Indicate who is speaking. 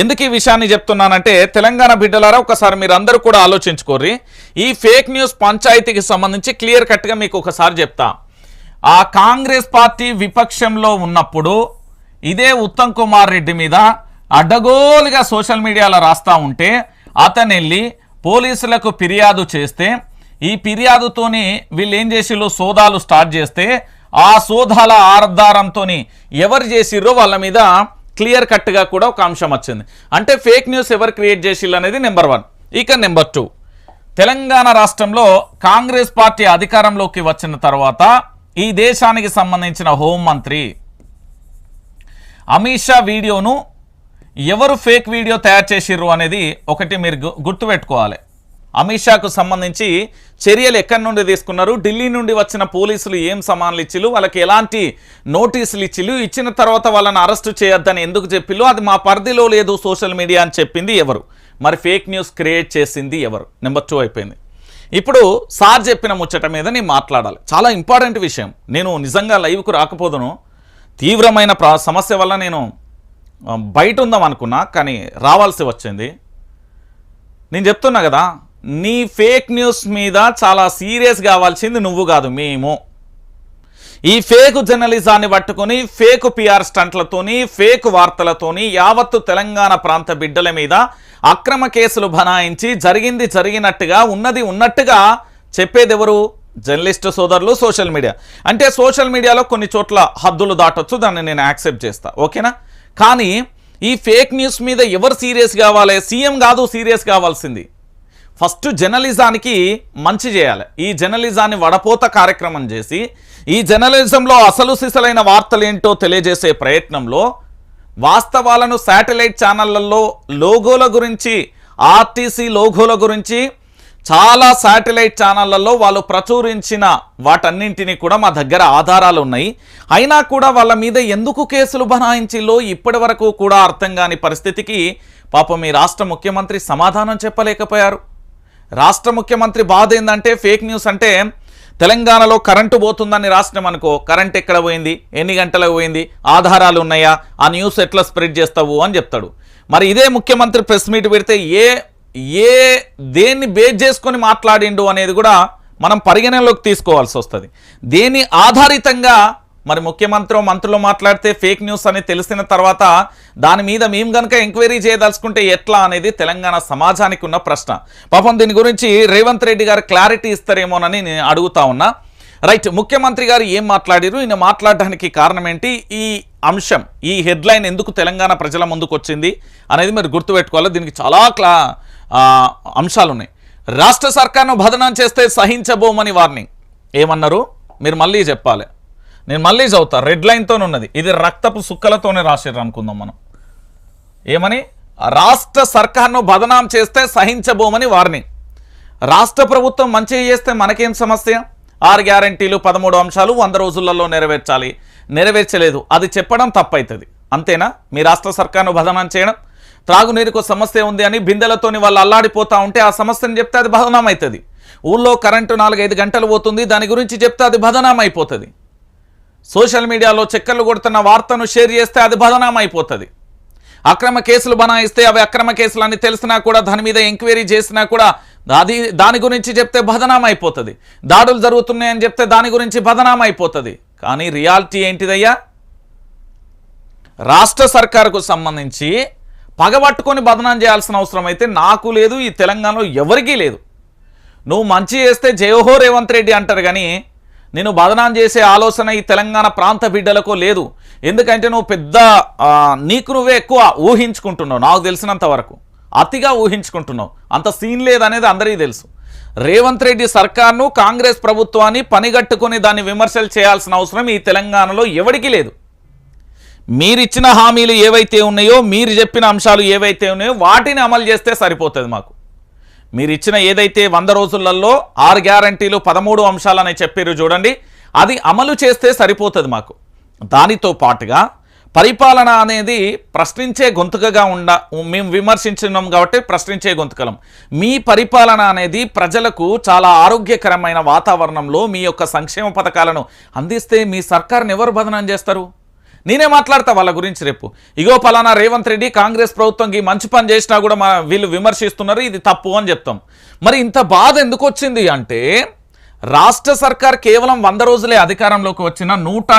Speaker 1: ఎందుకు ఈ విషయాన్ని చెప్తున్నానంటే తెలంగాణ బిడ్డలారా ఒకసారి మీరు అందరూ కూడా ఆలోచించుకోర్రి. ఈ ఫేక్ న్యూస్ పంచాయతీకి సంబంధించి క్లియర్ కట్గా మీకు ఒకసారి చెప్తా. ఆ కాంగ్రెస్ పార్టీ విపక్షంలో ఉన్నప్పుడు ఇదే ఉత్తమ్ కుమార్ రెడ్డి మీద అడ్డగోలుగా సోషల్ మీడియాలో రాస్తా ఉంటే అతను వెళ్ళి పోలీసులకు ఫిర్యాదు చేస్తే ఈ ఫిర్యాదుతోని వీళ్ళు ఏం చేసిర్రు సోదాలు స్టార్ట్ చేస్తే ఆ సోదాల ఆధారంతో ఎవరు చేసిర్రో వాళ్ళ మీద క్లియర్ కట్గా కూడా ఒక అంశం వచ్చింది. అంటే ఫేక్ న్యూస్ ఎవరు క్రియేట్ చేసిల్లు అనేది నెంబర్ వన్. ఇక నెంబర్ టూ. తెలంగాణ రాష్ట్రంలో కాంగ్రెస్ పార్టీ అధికారంలోకి వచ్చిన తర్వాత ఈ దేశానికి సంబంధించిన హోంమంత్రి అమిత్ షా వీడియోను ఎవరు ఫేక్ వీడియో తయారు చేసిర్రు అనేది ఒకటి మీరు గుర్తుపెట్టుకోవాలి. అమిత్ షాకు సంబంధించి చర్యలు ఎక్కడి నుండి తీసుకున్నారు? ఢిల్లీ నుండి వచ్చిన పోలీసులు ఏం సమాన్లు ఇచ్చిలు వాళ్ళకి ఎలాంటి నోటీసులు ఇచ్చిలు ఇచ్చిన తర్వాత వాళ్ళని అరెస్ట్ చేయొద్దని ఎందుకు చెప్పిల్లు అది మా పరిధిలో లేదు సోషల్ మీడియా అని చెప్పింది ఎవరు? మరి ఫేక్ న్యూస్ క్రియేట్ చేసింది ఎవరు? నెంబర్ టూ అయిపోయింది. ఇప్పుడు సార్ చెప్పిన ముచ్చట మీద నేను మాట్లాడాలి. చాలా ఇంపార్టెంట్ విషయం. నేను నిజంగా లైవ్కు రాకపోదును. తీవ్రమైన సమస్య వల్ల నేను బయట ఉందాం అనుకున్నా కానీ రావాల్సి వచ్చింది. నేను చెప్తున్నా కదా నీ ఫేక్ న్యూస్ మీద చాలా సీరియస్ కావాల్సింది నువ్వు కాదు మేము. ఈ ఫేక్ జర్నలిజాన్ని పట్టుకొని ఫేక్ పిఆర్ స్టంట్లతోని ఫేక్ వార్తలతోని యావత్తు తెలంగాణ ప్రాంత బిడ్డల మీద అక్రమ కేసులు బనాయించి జరిగింది జరిగినట్టుగా ఉన్నది ఉన్నట్టుగా చెప్పేది ఎవరు జర్నలిస్ట్ సోదరులు సోషల్ మీడియా. అంటే సోషల్ మీడియాలో కొన్ని చోట్ల హద్దులు దాటొచ్చు దాన్ని నేను యాక్సెప్ట్ చేస్తా ఓకేనా? కానీ ఈ ఫేక్ న్యూస్ మీద ఎవరు సీరియస్ కావాలి? సీఎం కాదు సీరియస్ కావాల్సింది. ఫస్ట్ జర్నలిజానికి మంచి చేయాలి. ఈ జర్నలిజాన్ని వడపోత కార్యక్రమం చేసి ఈ జర్నలిజంలో అసలు సిసలైన వార్తలు ఏంటో తెలియజేసే ప్రయత్నంలో వాస్తవాలను శాటిలైట్ ఛానళ్ళలో లోగోల గురించి ఆర్టీసీ లోగోల గురించి చాలా శాటిలైట్ ఛానళ్ళలో వాళ్ళు ప్రచురించిన వాటన్నింటినీ కూడా మా దగ్గర ఆధారాలు ఉన్నాయి. అయినా కూడా వాళ్ళ మీద ఎందుకు కేసులు బనాయించిలో ఇప్పటి వరకు కూడా అర్థం కాని పరిస్థితికి పాపం మీ రాష్ట్ర ముఖ్యమంత్రి సమాధానం చెప్పలేకపోయారు. రాష్ట్ర ముఖ్యమంత్రి బాధ ఏంటంటే ఫేక్ న్యూస్ అంటే తెలంగాణలో కరెంటు పోతుందని రాష్ట్రం అనుకో కరెంట్ ఎక్కడ పోయింది? ఎన్ని గంటలకు పోయింది? ఆధారాలు ఉన్నాయా? ఆ న్యూస్ ఎట్లా స్ప్రెడ్ చేస్తావు అని చెప్తాడు. మరి ఇదే ముఖ్యమంత్రి ప్రెస్ మీట్ పెడితే ఏ ఏ దేన్ని బేస్ చేసుకొని మాట్లాడిండు అనేది కూడా మనం పరిగణనలోకి తీసుకోవాల్సి వస్తుంది. దేని ఆధారితంగా మరి ముఖ్యమంత్రి మంత్రులు మాట్లాడితే ఫేక్ న్యూస్ అని తెలిసిన తర్వాత దాని మీద మేము గనక ఎంక్వైరీ చేయదలుచుకుంటే ఎట్లా అనేది తెలంగాణ సమాజానికి ఉన్న ప్రశ్న. పాపం దీని గురించి రేవంత్ రెడ్డి గారు క్లారిటీ ఇస్తారేమోనని నేను అడుగుతా ఉన్నా. రైట్ ముఖ్యమంత్రి గారు ఏం మాట్లాడారు? ఈయన మాట్లాడడానికి కారణం ఏంటి? ఈ అంశం ఈ హెడ్లైన్ ఎందుకు తెలంగాణ ప్రజల ముందుకు వచ్చింది అనేది మీరు గుర్తుపెట్టుకోవాలి. దీనికి చాలా క్లా అంశాలు ఉన్నాయి రాష్ట్ర సర్కార్ను భదనం చేస్తే సహించబోమని వార్నింగ్. ఏమన్నారు? మీరు మళ్ళీ చెప్పాలి. నేను మళ్ళీ చదువుతా. రెడ్ లైన్తో ఉన్నది. ఇది రక్తపు సుక్కలతోనే రాసారు అనుకుందాం మనం. ఏమని? రాష్ట్ర సర్కార్ను బదనాం చేస్తే సహించబోమని వార్నింగ్ రాష్ట్ర ప్రభుత్వం మంచి చేస్తే మనకేం సమస్య? ఆరు గ్యారంటీలు పదమూడు అంశాలు వంద రోజులలో నెరవేర్చాలి. నెరవేర్చలేదు. అది చెప్పడం తప్పవుతుంది అంతేనా? మీ రాష్ట్ర సర్కార్ను బదనాం చేయడం? త్రాగునీరుకు సమస్య ఉంది అని బిందెలతోని వాళ్ళు అల్లాడిపోతూ ఉంటే ఆ సమస్యను చెప్తే అది బదనాం అవుతుంది ఊళ్ళో కరెంటు నాలుగైదు గంటలు పోతుంది. దాని గురించి చెప్తే అది బదనాం అయిపోతుంది సోషల్ మీడియాలో చక్కర్లు కొడుతున్న వార్తను షేర్ చేస్తే అది బదనామైపోతుంది. అయిపోతుంది అక్రమ కేసులు బనాయిస్తే అవి అక్రమ కేసులు అని తెలిసినా కూడా దాని మీద ఎంక్వైరీ చేసినా కూడా అది దాని గురించి చెప్తే బదనామైపోతుంది. దాడులు జరుగుతున్నాయని చెప్తే దాని గురించి బదనామైపోతుంది. అయిపోతుంది కానీ రియాలిటీ ఏంటిదయ్యా? రాష్ట్ర సర్కారుకు సంబంధించి పగబట్టుకొని బదనాం చేయాల్సిన అవసరం అయితే నాకు లేదు ఈ తెలంగాణలో ఎవరికీ లేదు. నువ్వు మంచి చేస్తే జయహో రేవంత్ రెడ్డి అంటారు కానీ నేను బదనాం చేసే ఆలోచన ఈ తెలంగాణ ప్రాంత బిడ్డలకు లేదు. ఎందుకంటే నువ్వు పెద్ద నీకు నువ్వే ఎక్కువ ఊహించుకుంటున్నావు నాకు తెలిసినంత వరకు. అతిగా ఊహించుకుంటున్నావు. అంత సీన్ లేదనేది అందరికీ తెలుసు. రేవంత్ రెడ్డి సర్కార్ను కాంగ్రెస్ ప్రభుత్వాన్ని పనిగట్టుకుని దాన్ని విమర్శలు చేయాల్సిన అవసరం ఈ తెలంగాణలో ఎవరికీ లేదు. మీరిచ్చిన హామీలు ఏవైతే ఉన్నాయో మీరు చెప్పిన అంశాలు ఏవైతే ఉన్నాయో వాటిని అమలు చేస్తే సరిపోతుంది మాకు. మీరు ఇచ్చిన ఏదైతే వంద రోజులలో ఆరు గ్యారంటీలు పదమూడు అంశాలని చెప్పారు చూడండి అది అమలు చేస్తే సరిపోతుంది మాకు. దానితో పాటుగా పరిపాలన అనేది ప్రశ్నించే గొంతుకగా ఉండ మేము విమర్శించినాం కాబట్టి ప్రశ్నించే గొంతుకలం. మీ పరిపాలన అనేది ప్రజలకు చాలా ఆరోగ్యకరమైన వాతావరణంలో మీ యొక్క సంక్షేమ పథకాలను అందిస్తే మీ సర్కారుని ఎవరు బదనం చేస్తారు? నేనే మాట్లాడతా వాళ్ళ గురించి రేపు. ఇగో పలానా రేవంత్ రెడ్డి కాంగ్రెస్ ప్రభుత్వంకి మంచి పని చేసినా కూడా మా వీళ్ళు విమర్శిస్తున్నారు ఇది తప్పు అని చెప్తాం. మరి ఇంత బాధ ఎందుకు వచ్చింది అంటే రాష్ట్ర సర్కార్ కేవలం వంద రోజులే అధికారంలోకి వచ్చిన నూట